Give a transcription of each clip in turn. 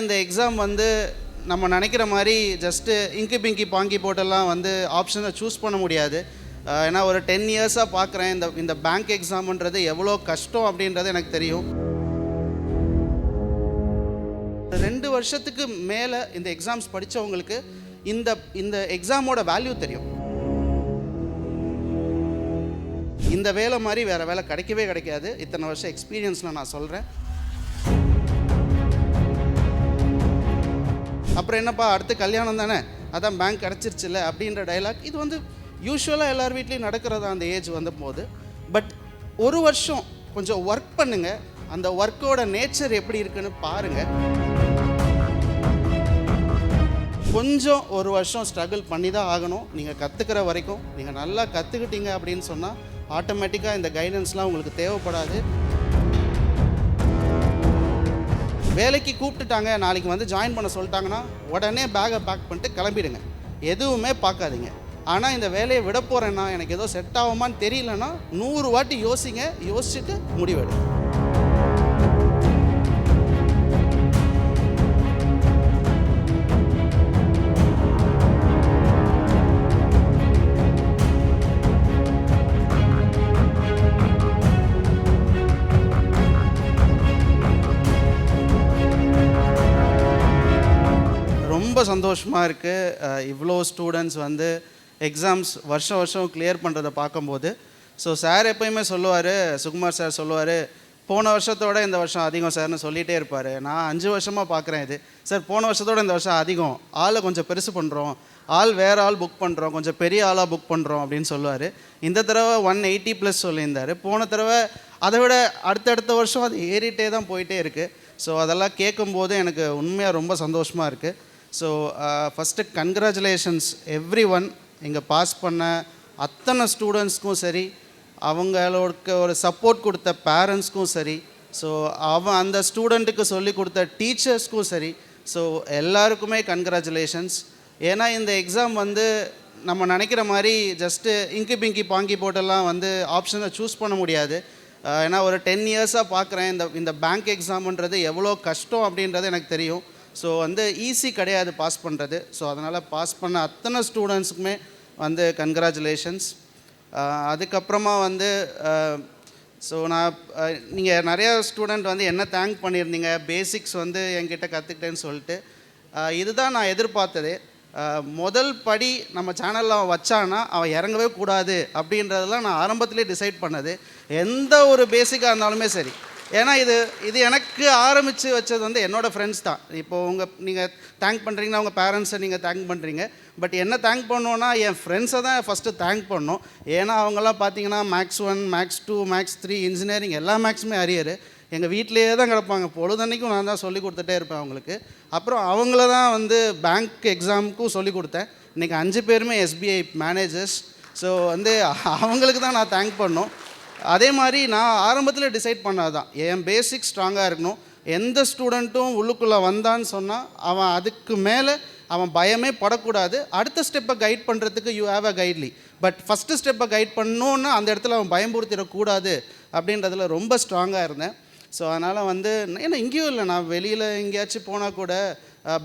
இந்த எக்ஸாம் வந்து நம்ம நினைக்கிற மாதிரி ஜஸ்ட்டு இங்கு பிங்கி பாங்கி போட்டெல்லாம் வந்து ஆப்ஷனை சூஸ் பண்ண முடியாது. ஏன்னா ஒரு டென் இயர்ஸாக பார்க்குறேன் இந்த இந்த பேங்க் எக்ஸாம்ன்றது எவ்வளோ கஷ்டம் அப்படின்றது எனக்கு தெரியும். ரெண்டு வருஷத்துக்கு மேலே இந்த எக்ஸாம்ஸ் படித்தவங்களுக்கு இந்த இந்த எக்ஸாமோட வேல்யூ தெரியும். இந்த வேலை மாதிரி வேறு வேலை கிடைக்கவே கிடைக்காது. இத்தனை வருஷம் எக்ஸ்பீரியன்ஸில் நான் சொல்கிறேன் அப்புறம் என்னப்பா அடுத்து கல்யாணம் தானே? அதான் பேங்க் கிடச்சிருச்சுல்ல அப்படின்ற டைலாக் இது வந்து யூஸ்வலாக எல்லார் வீட்லேயும் நடக்கிறதா அந்த ஏஜ் வந்த போது பட் ஒரு வருஷம் கொஞ்சம் ஒர்க் பண்ணுங்கள் அந்த ஒர்க்கோட நேச்சர் எப்படி இருக்குன்னு பாருங்கள் கொஞ்சம் ஒரு வருஷம் ஸ்ட்ரகிள் பண்ணி தான் ஆகணும். நீங்கள் கற்றுக்கிற வரைக்கும் நீங்கள் நல்லா கற்றுக்கிட்டீங்க அப்படின்னு சொன்னால் ஆட்டோமேட்டிக்காக இந்த கைடன்ஸ்லாம் உங்களுக்கு தேவைப்படாது. வேலைக்கு கூப்பிட்டுட்டாங்க நாளைக்கு வந்து ஜாயின் பண்ண சொல்லிட்டாங்கன்னா உடனே பேக்கை பேக் பண்ணிட்டு கிளம்பிடுங்க. எதுவுமே பார்க்காதீங்க. ஆனால் இந்த வேலையை விட போகிறேன்னா எனக்கு ஏதோ செட் ஆகுமான்னு தெரியலன்னா நூறு வாட்டி யோசிங்க யோசிச்சுட்டு முடிவெடுங்க ரொம்ப சந்தோஷமாக இருக்குது இவ்வளோ ஸ்டூடெண்ட்ஸ் வந்து எக்ஸாம்ஸ் வருஷம் வருஷம் கிளியர் பண்ணுறதை பார்க்கும்போது. ஸோ சார் எப்பயுமே சொல்லுவார் சுகுமார் சார் சொல்லுவார் போன வருஷத்தோட இந்த வருஷம் அதிகம் சார்னு சொல்லிகிட்டே இருப்பார். நான் அஞ்சு வருஷமாக பார்க்குறேன் இது. சார் போன வருஷத்தோட இந்த வருஷம் அதிகம். ஆளை கொஞ்சம் பெருசு பண்ணுறோம் ஆள் வேறு ஆள் புக் பண்ணுறோம் கொஞ்சம் பெரிய ஆளாக புக் பண்ணுறோம் அப்படின்னு சொல்லுவார். இந்த தடவை ஒன் எயிட்டி ப்ளஸ் சொல்லியிருந்தார். போன தடவை அதை விட அடுத்தடுத்த வருஷம் அது ஏறிட்டே தான் போயிட்டே இருக்குது ஸோ அதெல்லாம் கேட்கும்போது எனக்கு உண்மையாக ரொம்ப சந்தோஷமாக இருக்குது so first congratulations every one இங்கே பாஸ் பண்ண அத்தனை ஸ்டூடெண்ட்ஸ்க்கும் சரி அவங்களுக்கு ஒரு சப்போர்ட் கொடுத்த பேரண்ட்ஸ்க்கும் சரி. ஸோ அவன் அந்த ஸ்டூடெண்ட்டுக்கு சொல்லி கொடுத்த டீச்சர்ஸ்க்கும் சரி. ஸோ எல்லாருக்குமே கங்க்ராச்சுலேஷன்ஸ் ஏன்னா இந்த எக்ஸாம் வந்து நம்ம நினைக்கிற மாதிரி ஜஸ்ட்டு இங்கி பிங்கி பாங்கி போட்டெல்லாம் வந்து ஆப்ஷனை சூஸ் பண்ண முடியாது. ஏன்னா ஒரு டென் இயர்ஸாக பார்க்குறேன். இந்த இந்த பேங்க் எக்ஸாம்ன்றது எவ்வளோ கஷ்டம் அப்படின்றது எனக்கு தெரியும். ஸோ வந்து ஈஸி கிடையாது பாஸ் பண்ணுறது ஸோ அதனால் பாஸ் பண்ண அத்தனை ஸ்டூடெண்ட்ஸுக்குமே வந்து கன்க்ராச்சுலேஷன்ஸ் அதுக்கப்புறமா வந்து ஸோ நான் நீங்கள் நிறையா ஸ்டூடெண்ட் வந்து என்ன தேங்க் பண்ணியிருந்தீங்க பேசிக்ஸ் வந்து என்கிட்ட கற்றுக்கிட்டேன்னு சொல்லிட்டு இதுதான் நான் எதிர்பார்த்தது. முதல் படி நம்ம சேனலில் அவன் வச்சான்னா அவன் இறங்கவே கூடாது அப்படின்றதெல்லாம் நான் ஆரம்பத்திலே டிசைட் பண்ணது. எந்த ஒரு பேசிக்காக இருந்தாலுமே சரி. ஏன்னா இது இது எனக்கு ஆரம்பித்து வச்சது வந்து என்னோடய ஃப்ரெண்ட்ஸ் தான். இப்போது உங்கள் நீங்கள் தேங்க் பண்ணுறீங்கன்னா உங்கள் பேரண்ட்ஸை நீங்கள் தேங்க் பண்ணுறீங்க பட் என்ன தேங்க் பண்ணோன்னா என் ஃப்ரெண்ட்ஸை தான் ஃபஸ்ட்டு தேங்க் பண்ணோம். ஏன்னா அவங்களாம் பார்த்தீங்கன்னா maths one maths two maths three engineering எல்லா மேக்ஸுமே அரியர் எங்கள் வீட்டிலேயே தான் கிடப்பாங்க. பொழுதன்னைக்கும் நான் தான் சொல்லி கொடுத்துட்டே இருப்பேன் அவங்களுக்கு. அப்புறம் அவங்கள தான் வந்து பேங்க் எக்ஸாமுக்கும் சொல்லி கொடுத்தேன். இன்றைக்கி அஞ்சு பேருமே எஸ்பிஐ மேனேஜர்ஸ் ஸோ வந்து அவங்களுக்கு தான் நான் தேங்க் பண்ணோம். அதே மாதிரி நான் ஆரம்பத்தில் டிசைட் பண்ணாதான். என் பேசிக் ஸ்ட்ராங்காக இருக்கணும். எந்த ஸ்டூடெண்ட்டும் உள்ளுக்குள்ளே வந்தான்னு சொன்னால் அவன் அதுக்கு மேலே அவன் பயமே படக்கூடாது. அடுத்த ஸ்டெப்பை கைட் பண்ணுறதுக்கு you have a கைட்லி but first ஸ்டெப்பை கைட் பண்ணணுன்னா அந்த இடத்துல அவன் பயம்படுத்திடக்கூடாது அப்படின்றதுல ரொம்ப ஸ்ட்ராங்காக இருந்தேன். ஸோ அதனால் வந்து ஏன்னா இங்கேயும் இல்லை நான் வெளியில் எங்கேயாச்சும் போனால் கூட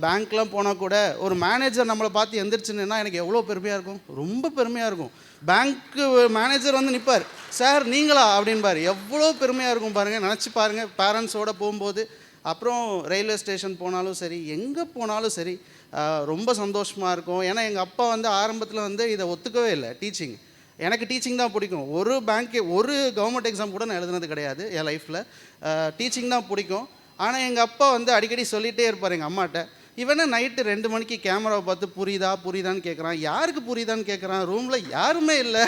பேங்க்லாம் போனால் கூட ஒரு மேனேஜர் நம்மளை பார்த்து எந்திரிச்சுன்னா எனக்கு எவ்வளோ பெருமையாக இருக்கும்? ரொம்ப பெருமையாக இருக்கும். பேங்க்கு மேனேஜர் வந்து நிற்பார் சார் நீங்களா? அப்படின்பாரு. எவ்வளோ பெருமையாக இருக்கும் பாருங்கள் நினச்சி பாருங்கள் பேரண்ட்ஸோடு போகும்போது அப்புறம் ரயில்வே ஸ்டேஷன் போனாலும் சரி எங்கே போனாலும் சரி ரொம்ப சந்தோஷமாக இருக்கும். ஏன்னா எங்கள் அப்பா வந்து ஆரம்பத்தில் வந்து இதை ஒத்துக்கவே இல்லை டீச்சிங் எனக்கு டீச்சிங் தான் பிடிக்கும். ஒரு பேங்க்கு ஒரு கவர்மெண்ட் எக்ஸாம் கூட நான் எழுதுனது கிடையாது என் லைஃப்பில் டீச்சிங் தான் பிடிக்கும். ஆனால் எங்கள் அப்பா வந்து அடிக்கடி சொல்லிகிட்டே இருப்பார் எங்கள் அம்மாட்ட இவனை நைட்டு ரெண்டு மணிக்கு கேமராவை பார்த்து புரியுதா புரியுதான்னு கேட்குறான் யாருக்கு புரியுதான்னு கேட்குறான் ரூமில் யாருமே இல்லை.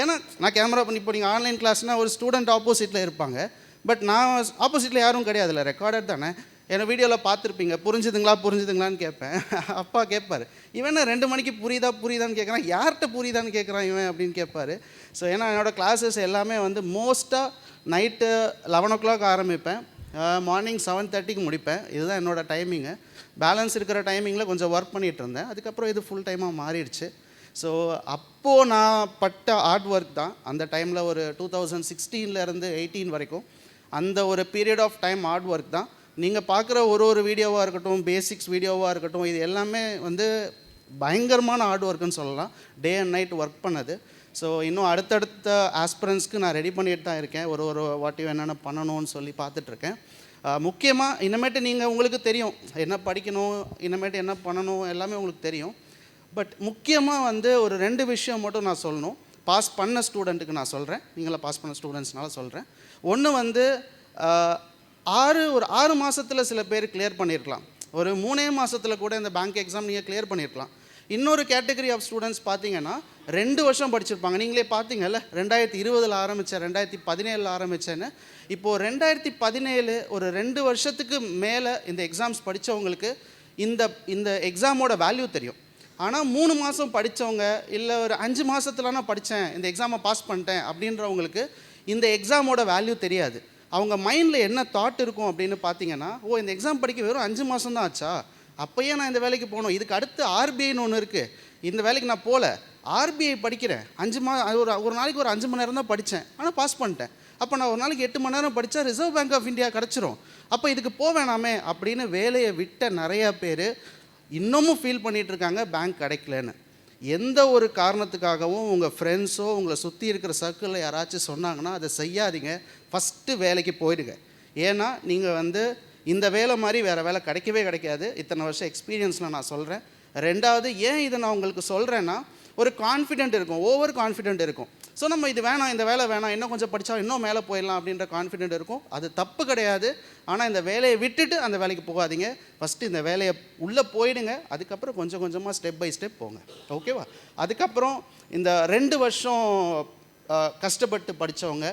ஏன்னா நான் கேமரா பண்ணி இப்போ நீங்கள் ஆன்லைன் கிளாஸ்னால் ஒரு ஸ்டூடெண்ட் ஆப்போசிட்டில் இருப்பாங்க. பட் நான் ஆப்போசிட்டில் யாரும் கிடையாதுல்ல ரெக்கார்டட் தானே. என்னை வீடியோவில் பார்த்துருப்பீங்க. புரிஞ்சுதுங்களா புரிஞ்சுதுங்களான்னு கேட்பேன் அப்பா கேட்பார் இவன் ரெண்டு மணிக்கு புரியுதா புரியுதான்னு கேட்குறான் யார்கிட்ட புரியுதான்னு கேட்குறான் இவன் அப்படின்னு கேட்பாரு ஸோ ஏன்னா என்னோடய கிளாஸஸ் எல்லாமே வந்து மோஸ்ட்டாக நைட்டு லெவன் ஓ கிளாக் ஆரம்பிப்பேன். மார்னிங் செவன் தேர்ட்டிக்கு முடிப்பேன். இதுதான் என்னோடய டைமிங்கு பேலன்ஸ் இருக்கிற டைமிங்கில் கொஞ்சம் ஒர்க் பண்ணிகிட்டு இருந்தேன். அதுக்கப்புறம் இது ஃபுல் டைமாக மாறிடுச்சு. ஸோ அப்போது நான் பட்ட ஹார்ட் ஒர்க் தான். அந்த டைமில் ஒரு டூ தௌசண்ட் சிக்ஸ்டீன்லேருந்து எயிட்டீன் வரைக்கும். அந்த ஒரு period of time hard work தான். நீங்கள் பார்க்குற ஒரு ஒரு வீடியோவாக இருக்கட்டும் பேசிக்ஸ் வீடியோவாக இருக்கட்டும் இது எல்லாமே வந்து பயங்கரமான ஹார்ட் ஒர்க்குன்னு சொல்லலாம். டே அண்ட் நைட் ஒர்க் பண்ணது. ஸோ இன்னும் அடுத்தடுத்த ஆஸ்பிரன்ஸ்க்கு நான் ரெடி பண்ணிட்டு தான் இருக்கேன். ஒரு ஒரு வாட்டியும் என்னென்ன பண்ணணும்னு சொல்லி பார்த்துட்ருக்கேன். முக்கியமாக இனிமேட்டு நீங்கள் உங்களுக்கு தெரியும். என்ன படிக்கணும் இனிமேட்டு என்ன பண்ணணும் எல்லாமே உங்களுக்கு தெரியும். பட் முக்கியமாக வந்து ஒரு ரெண்டு விஷயம் மட்டும் நான் சொல்லணும். பாஸ் பண்ண ஸ்டூடெண்ட்டுக்கு நான் சொல்கிறேன் நீங்களாம் பாஸ் பண்ண ஸ்டூடெண்ட்ஸ்னால சொல்கிறேன் ஒன்று வந்து ஆறு ஒரு ஆறு மாதத்தில் சில பேர் கிளியர் பண்ணியிருக்கலாம் ஒரு மூணே மாதத்தில் கூட இந்த பேங்க் எக்ஸாம் நீங்கள் கிளியர் பண்ணியிருக்கலாம் இன்னொரு கேட்டகரி ஆஃப் ஸ்டூடெண்ட்ஸ் பார்த்தீங்கன்னா ரெண்டு வருஷம் படிச்சிருப்பாங்க. நீங்களே பார்த்தீங்கல்ல ரெண்டாயிரத்தி இருபதில் ஆரம்பித்தேன் ரெண்டாயிரத்தி பதினேழில் ஆரம்பித்தேன்னு இப்போது ரெண்டாயிரத்தி பதினேழு ஒரு ரெண்டு வருஷத்துக்கு மேலே இந்த எக்ஸாம்ஸ் படித்தவங்களுக்கு இந்த இந்த எக்ஸாமோட வேல்யூ தெரியும். ஆனால் மூணு மாதம் படித்தவங்க இல்லை ஒரு அஞ்சு மாதத்துல நான் படித்தேன் இந்த எக்ஸாமை பாஸ் பண்ணிட்டேன் அப்படின்றவங்களுக்கு இந்த எக்ஸாமோட வேல்யூ தெரியாது. அவங்க மைண்டில் என்ன தாட் இருக்கும் அப்படின்னு பார்த்தீங்கன்னா ஓ இந்த எக்ஸாம் படிக்க வெறும் அஞ்சு மாதம் தான் ஆச்சா? அப்போயே நான் இந்த வேலைக்கு போகணும். இதுக்கு அடுத்து ஆர்பிஐன்னு ஒன்று இருக்குது இந்த வேலைக்கு நான் போகல ஆர்பிஐ படிக்கிறேன். அஞ்சு மா அது ஒரு ஒரு நாளைக்கு ஒரு அஞ்சு மணி நேரம் தான் படித்தேன் ஆனால் பாஸ் பண்ணிட்டேன். அப்போ நான் ஒரு நாளைக்கு எட்டு மணி நேரம் படித்தா ரிசர்வ் பேங்க் ஆஃப் இந்தியா கிடச்சிரும். அப்போ இதுக்கு போக வேணாமே அப்படின்னு வேலையை விட்ட நிறையா பேர் இன்னமும் ஃபீல் பண்ணிட்டு இருக்காங்க. பேங்க் கிடைக்கலன்னு. எந்த ஒரு காரணத்துக்காகவும் உங்கள் ஃப்ரெண்ட்ஸோ உங்களை சுற்றி இருக்கிற சர்க்கிளில் யாராச்சும் சொன்னாங்கன்னா அதை செய்யாதீங்க. ஃபஸ்ட்டு வேலைக்கு போயிடுங்க. ஏன்னா நீங்கள் வந்து இந்த வேலை மாதிரி வேறு வேலை கிடைக்கவே கிடைக்காது. இத்தனை வருஷம் எக்ஸ்பீரியன்ஸில் நான் சொல்கிறேன் ரெண்டாவது ஏன் இதை நான் உங்களுக்கு சொல்கிறேன்னா ஒரு கான்ஃபிடென்ட் இருக்கும் ஓவர் கான்ஃபிடென்ட் இருக்கும். ஸோ நம்ம இது வேணாம் இந்த வேலை வேணாம் இன்னும் கொஞ்சம் படித்தா இன்னும் மேலே போயிடலாம் அப்படின்ற கான்ஃபிடென்ட் இருக்கும். அது தப்பு கிடையாது. ஆனால் இந்த வேலையை விட்டுட்டு அந்த வேலைக்கு போகாதீங்க. ஃபஸ்ட்டு இந்த வேலையை உள்ளே போயிடுங்க. அதுக்கப்புறம் கொஞ்சம் கொஞ்சமாக ஸ்டெப் பை ஸ்டெப் போங்க. ஓகேவா அதுக்கப்புறம் இந்த ரெண்டு வருஷம் கஷ்டப்பட்டு படித்தவங்க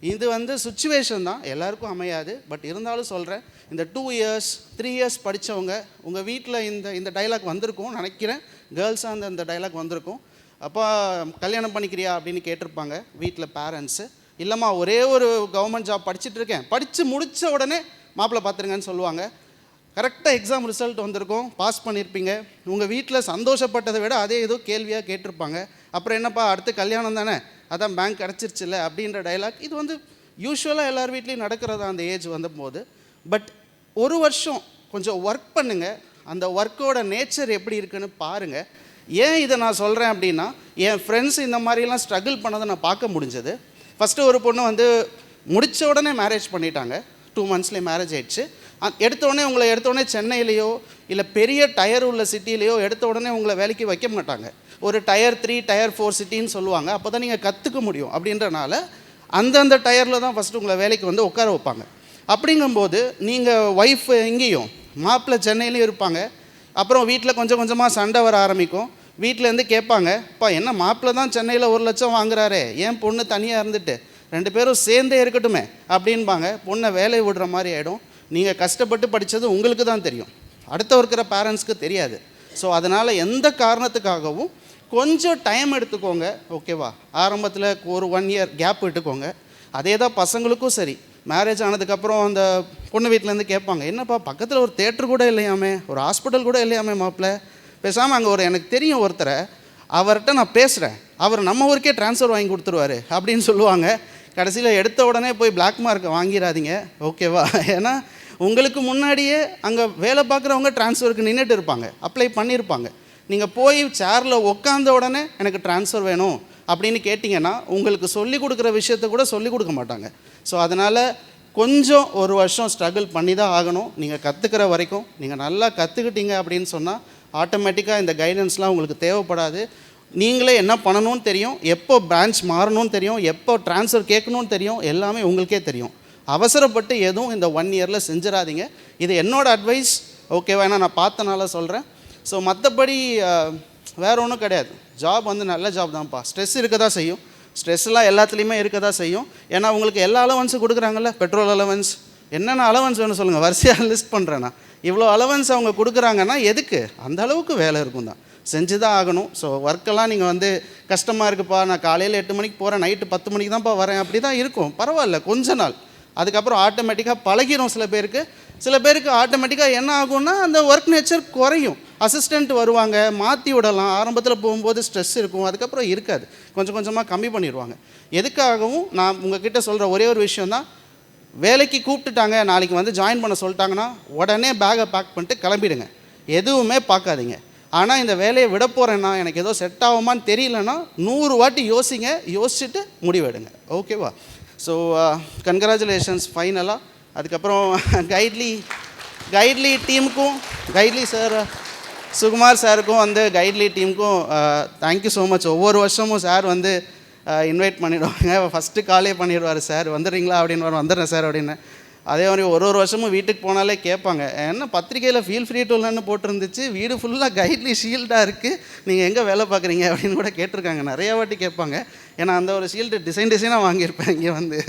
இது வந்து சுச்சுவேஷன் தான். எல்லாருக்கும் அமையாது. பட் இருந்தாலும் சொல்கிறேன் இந்த டூ இயர்ஸ் த்ரீ இயர்ஸ் படித்தவங்க உங்கள் வீட்டில் இந்த இந்த டைலாக் வந்திருக்கும் நினைக்கிறேன். கேர்ள்ஸாக அந்த இந்த டைலாக் வந்திருக்கும். அப்போ கல்யாணம் பண்ணிக்கிறியா அப்படின்னு கேட்டிருப்பாங்க வீட்டில் பேரண்ட்ஸு இல்லைம்மா ஒரே ஒரு கவர்மெண்ட் ஜாப் படிச்சுட்டு இருக்கேன். படித்து முடித்த உடனே மாப்பிள்ளை பார்த்துருங்கன்னு சொல்லுவாங்க. கரெக்டாக எக்ஸாம் ரிசல்ட் வந்திருக்கும். பாஸ் பண்ணியிருப்பீங்க உங்கள் வீட்டில் சந்தோஷப்பட்டதை விட அதே ஏதோ கேள்வியாக கேட்டிருப்பாங்க. அப்புறம் என்னப்பா அடுத்து கல்யாணம் தானே? அதான் பேங்க் கிடச்சிருச்சுல்ல அப்படின்ற டைலாக் இது வந்து யூஸ்வலாக எல்லார் வீட்லேயும் நடக்கிறதா அந்த ஏஜ் வந்தபோது. பட் ஒரு வருஷம் கொஞ்சம் ஒர்க் பண்ணுங்கள் அந்த ஒர்க்கோட நேச்சர் எப்படி இருக்குன்னு பாருங்கள் ஏன் இதை நான் சொல்கிறேன் அப்படின்னா என் ஃப்ரெண்ட்ஸ் இந்த மாதிரிலாம் ஸ்ட்ரகிள் பண்ணதை நான் பார்க்க முடிஞ்சது. ஃபஸ்ட்டு ஒரு பொண்ணு வந்து முடித்த உடனே மேரேஜ் பண்ணிட்டாங்க. டூ மந்த்ஸ்லேயே மேரேஜ் ஆயிடுச்சு. அ- உடனே உங்களை எடுத்தோடனே சென்னையிலையோ இல்லை பெரிய டயர் உள்ள சிட்டிலேயோ எடுத்த உடனே உங்களை வேலைக்கு வைக்க மாட்டாங்க. ஒரு டயர் த்ரீ டயர் ஃபோர் சிட்டின்னு சொல்லுவாங்க. அப்போ தான் நீங்கள் கற்றுக்க முடியும். அப்படின்றனால அந்தந்த டயரில் தான் ஃபஸ்ட்டு உங்களை வேலைக்கு வந்து உட்கார வைப்பாங்க. அப்படிங்கும்போது நீங்கள் ஒய்ஃப் எங்கேயும் மாப்பிள்ளை சென்னையிலையும் இருப்பாங்க. அப்புறம் வீட்டில் கொஞ்சம் கொஞ்சமாக சண்டை வர ஆரம்பிக்கும். வீட்டிலேருந்து கேட்பாங்க இப்போ என்ன மாப்பிள்ளை தான் சென்னையில் ஒரு லட்சம் வாங்குறாரே? ஏன் பொண்ணு தனியாக இருந்துட்டு? ரெண்டு பேரும் சேர்ந்தே இருக்கட்டுமே. அப்படின்பாங்க. பொண்ணை வேலையை விடுற மாதிரி ஆகிடும் நீங்கள் கஷ்டப்பட்டு படித்தது உங்களுக்கு தான் தெரியும். அடுத்த இருக்கிற பேரண்ட்ஸ்க்கு தெரியாது. ஸோ அதனால் எந்த காரணத்துக்காகவும் கொஞ்சம் டைம் எடுத்துக்கோங்க. ஓகேவா ஆரம்பத்தில் ஒரு ஒன் இயர் கேப் விட்டுக்கோங்க. அதே தான் பசங்களுக்கும் சரி. மேரேஜ் ஆனதுக்கப்புறம் அந்த பொண்ணு வீட்டிலேருந்து கேட்பாங்க என்னப்பா பக்கத்தில் ஒரு தேட்டர் கூட இல்லையாமே? ஒரு ஹாஸ்பிட்டல் கூட இல்லையாமே மாப்பிள்ள பேசாமல் அங்கே ஒரு எனக்கு தெரியும் ஒருத்தரை. அவர்கிட்ட நான் பேசுகிறேன் அவர் நம்ம ஊருக்கே ட்ரான்ஸ்ஃபர் வாங்கி கொடுத்துருவாரு அப்படின்னு சொல்லுவாங்க. கடைசியில் எடுத்த உடனே போய் பிளாக் மார்க்கை வாங்கிடாதீங்க. ஓகேவா ஏன்னா உங்களுக்கு முன்னாடியே அங்கே வேலை பார்க்குறவங்க ட்ரான்ஸ்ஃபருக்கு நின்றுட்டு இருப்பாங்க. அப்ளை பண்ணியிருப்பாங்க நீங்கள் போய் சேரில் உட்காந்த உடனே எனக்கு ட்ரான்ஸ்ஃபர் வேணும் அப்படின்னு கேட்டிங்கன்னா உங்களுக்கு சொல்லி கொடுக்குற விஷயத்த கூட சொல்லி கொடுக்க மாட்டாங்க. ஸோ அதனால் கொஞ்சம் ஒரு வருஷம் ஸ்ட்ரகிள் பண்ணி தான் ஆகணும். நீங்கள் கற்றுக்கிற வரைக்கும் நீங்கள் நல்லா கற்றுக்கிட்டீங்க அப்படின்னு சொன்னால் ஆட்டோமேட்டிக்காக இந்த கைடன்ஸ்லாம் உங்களுக்கு தேவைப்படாது. நீங்களே என்ன பண்ணணும்னு தெரியும் எப்போ பிரான்ச் மாறணும்னு தெரியும் எப்போ ட்ரான்ஸ்ஃபர் கேட்கணும்னு தெரியும் எல்லாமே உங்களுக்கே தெரியும். அவசரப்பட்டு எதுவும் இந்த ஒன் இயரில் செஞ்சிடாதீங்க. இது என்னோடய அட்வைஸ் ஓகேவா ஏன்னா நான் பார்த்தனால சொல்கிறேன் ஸோ மற்றபடி வேறு ஒன்றும் கிடையாது. ஜாப் வந்து நல்ல ஜாப் தான்ப்பா. ஸ்ட்ரெஸ் இருக்க தான் செய்யும் ஸ்ட்ரெஸ்லாம் எல்லாத்துலேயுமே இருக்க தான் செய்யும். ஏன்னா உங்களுக்கு எல்லா அலவன்ஸும் கொடுக்குறாங்கல்ல? பெட்ரோல் அலவன்ஸ் என்னென்ன அலவன்ஸ் வேணும் சொல்லுங்கள் வரிசையாக லிஸ்ட் பண்ணுறேன்னா இவ்வளோ அலவன்ஸ் அவங்க கொடுக்குறாங்கன்னா எதுக்கு? அந்த அளவுக்கு வேலை இருக்கும் தான். செஞ்சு தான் ஆகணும் ஸோ ஒர்க்கெல்லாம் நீங்கள் வந்து கஷ்டமாக இருக்குப்பா. நான் காலையில் எட்டு மணிக்கு போகிறேன் நைட்டு பத்து மணிக்கு தான்ப்பா வரேன். அப்படி தான் இருக்கும். பரவாயில்ல. கொஞ்ச நாள். அதுக்கப்புறம் ஆட்டோமேட்டிக்காக பழகிரும் சில பேருக்கு. சில பேருக்கு ஆட்டோமேட்டிக்காக என்ன ஆகும்னா அந்த ஒர்க் நேச்சர் குறையும். அசிஸ்டண்ட் வருவாங்க மாற்றி விடலாம். ஆரம்பத்தில் போகும்போது ஸ்ட்ரெஸ் இருக்கும். அதுக்கப்புறம் இருக்காது. கொஞ்சம் கொஞ்சமாக கம்மி பண்ணிடுவாங்க. எதுக்காகவும் நான் உங்ககிட்ட சொல்கிற ஒரே ஒரு விஷயம் தான் வேலைக்கு கூப்பிட்டுட்டாங்க நாளைக்கு வந்து ஜாயின் பண்ண சொல்லிட்டாங்கன்னா உடனே பேகை பேக் பண்ணிட்டு கிளம்பிடுங்க. எதுவுமே பார்க்காதீங்க. ஆனால் இந்த வேலையை விட போகிறேன்னா எனக்கு ஏதோ செட் ஆகுமான்னு தெரியலன்னா நூறு வாட்டி யோசிங்க யோசிச்சுட்டு முடிவெடுங்க. ஓகேவா ஸோ கங்க்ராச்சுலேஷன்ஸ் ஃபைனலாக அதுக்கப்புறம் கைட்லி கைட்லி டீமுக்கும் கைட்லி சார் சுகுமார் சாருக்கும் வந்து கைட்லி டீமுக்கும் தேங்க்யூ ஸோ மச் ஒவ்வொரு வருஷமும் சார் வந்து uh, இன்வைட் பண்ணிவிடுவாங்க ஃபஸ்ட்டு காலே பண்ணிடுவார் சார் வந்துடுறீங்களா அப்படின்னு வந்துடுறேன் சார் அப்படின்னு. அதே மாதிரி ஒரு ஒரு வருஷமும் வீட்டுக்கு போனாலே கேட்பாங்க என்ன பத்திரிக்கையில் ஃபீல் ஃப்ரீ டூல்னு போட்டிருந்துச்சு வீடு ஃபுல்லாக கைட்லி ஷீல்டாக இருக்குது நீங்கள் எங்கே வேலை பார்க்குறீங்க? அப்படின்னு கூட கேட்டிருக்காங்க. நிறையா வாட்டி கேட்பாங்க. ஏன்னா அந்த ஒரு ஷீல்டு டிசைன் டிசைனாக வாங்கியிருப்பேன் இங்கே வந்து.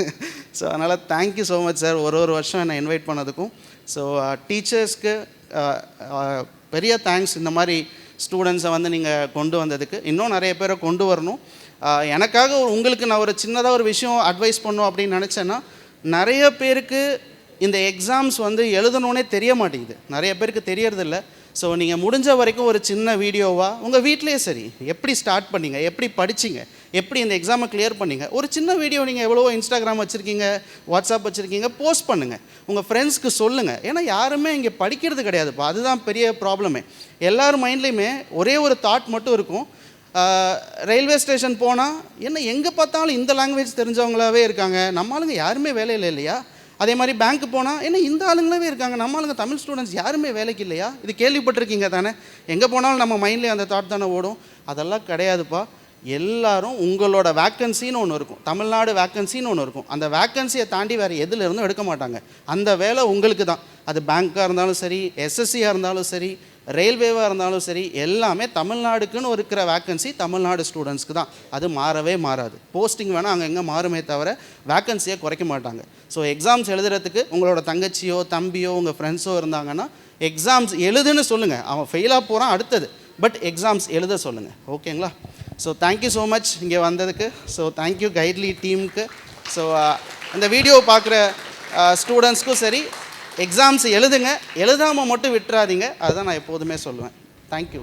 ஸோ அதனால் தேங்க்யூ ஸோ மச் சார் ஒரு ஒரு வருஷம் என்னை இன்வைட் பண்ணதுக்கும். ஸோ டீச்சர்ஸ்க்கு பெரிய தேங்க்ஸ் இந்த மாதிரி ஸ்டூடெண்ட்ஸை வந்து நீங்கள் கொண்டு வந்ததுக்கு. இன்னும் நிறைய பேரை கொண்டு வரணும். எனக்காக ஒரு- உங்களுக்கு நான் ஒரு சின்னதாக ஒரு விஷயம் அட்வைஸ் பண்ணும் அப்படின்னு நினச்சேன்னா நிறைய பேருக்கு இந்த எக்ஸாம்ஸ் வந்து எழுதணுன்னே தெரிய மாட்டேங்குது. நிறைய பேருக்கு தெரியறதில்ல. ஸோ நீங்கள் முடிஞ்ச வரைக்கும் ஒரு சின்ன வீடியோவாக உங்கள் வீட்டிலேயே சரி. எப்படி ஸ்டார்ட் பண்ணீங்க? எப்படி படிச்சீங்க? எப்படி இந்த எக்ஸாமை கிளியர் பண்ணீங்க? ஒரு சின்ன வீடியோ நீங்கள் எவ்வளவோ இன்ஸ்டாகிராம் வச்சுருக்கீங்க வாட்ஸ்அப் வச்சுருக்கீங்க போஸ்ட் பண்ணுங்கள் உங்கள் ஃப்ரெண்ட்ஸ்க்கு சொல்லுங்கள் ஏன்னா யாருமே இங்கே படிக்கிறது கிடையாதுப்பா. அதுதான் பெரிய ப்ராப்ளமே எல்லார் மைண்ட்லேயுமே ஒரே ஒரு தாட் மட்டும் இருக்கும். ரயில்வே ஸ்டேஷன் போனால் என்ன எங்கே பார்த்தாலும் இந்த லாங்குவேஜ் தெரிஞ்சவங்களாவே இருக்காங்க. நம்ம ஆளுங்க யாருமே வேலையில் இல்லையா? அதே மாதிரி பேங்க்கு போனால் என்ன இந்த ஆளுங்களாவே இருக்காங்க. நம்ம ஆளுங்க தமிழ் ஸ்டூடெண்ட்ஸ் யாருமே வேலைக்கு இல்லையா? இது கேள்விப்பட்டிருக்கீங்க தானே? எங்கே போனாலும் நம்ம மைண்ட்லேயே அந்த தாட் தானே ஓடும். அதெல்லாம் கிடையாதுப்பா. எல்லாரும் உங்களோட வேக்கன்சின்னு ஒன்று இருக்கும். தமிழ்நாடு வேக்கன்சின்னு ஒன்று இருக்கும். அந்த வேக்கன்சியை தாண்டி வேறு எதுல இருந்தும் எடுக்க மாட்டாங்க. அந்த வேலை உங்களுக்கு தான் அது பேங்க்காக இருந்தாலும் சரி எஸ்எஸ்சியாக இருந்தாலும் சரி ரயில்வேவாக இருந்தாலும் சரி எல்லாமே தமிழ்நாடுக்குன்னு இருக்கிற வேக்கன்சி தமிழ்நாடு ஸ்டூடெண்ட்ஸ்க்கு தான். அது மாறவே மாறாது. போஸ்டிங் வேணால் அங்கே எங்கே மாறுமே தவிர வேக்கன்சியை குறைக்க மாட்டாங்க. ஸோ எக்ஸாம்ஸ் எழுதுறதுக்கு உங்களோட தங்கச்சியோ தம்பியோ உங்கள் ஃப்ரெண்ட்ஸோ இருந்தாங்கன்னா எக்ஸாம்ஸ் எழுதுன்னு சொல்லுங்கள் அவன் ஃபெயிலாக போகிறான் அடுத்தது. பட் எக்ஸாம்ஸ் எழுத சொல்லுங்கள் ஓகேங்களா ஸோ தேங்க்யூ ஸோ மச் இங்கே வந்ததுக்கு. ஸோ தேங்க்யூ கைட்லி டீமுக்கு ஸோ இந்த வீடியோ பார்க்குற ஸ்டூடெண்ட்ஸ்க்கும் சரி எக்ஸாம்ஸ் எழுதுங்க. எழுதாமல் மட்டும் விட்டுறாதீங்க. அதுதான் நான் எப்போதுமே சொல்லுவேன். தேங்க்யூ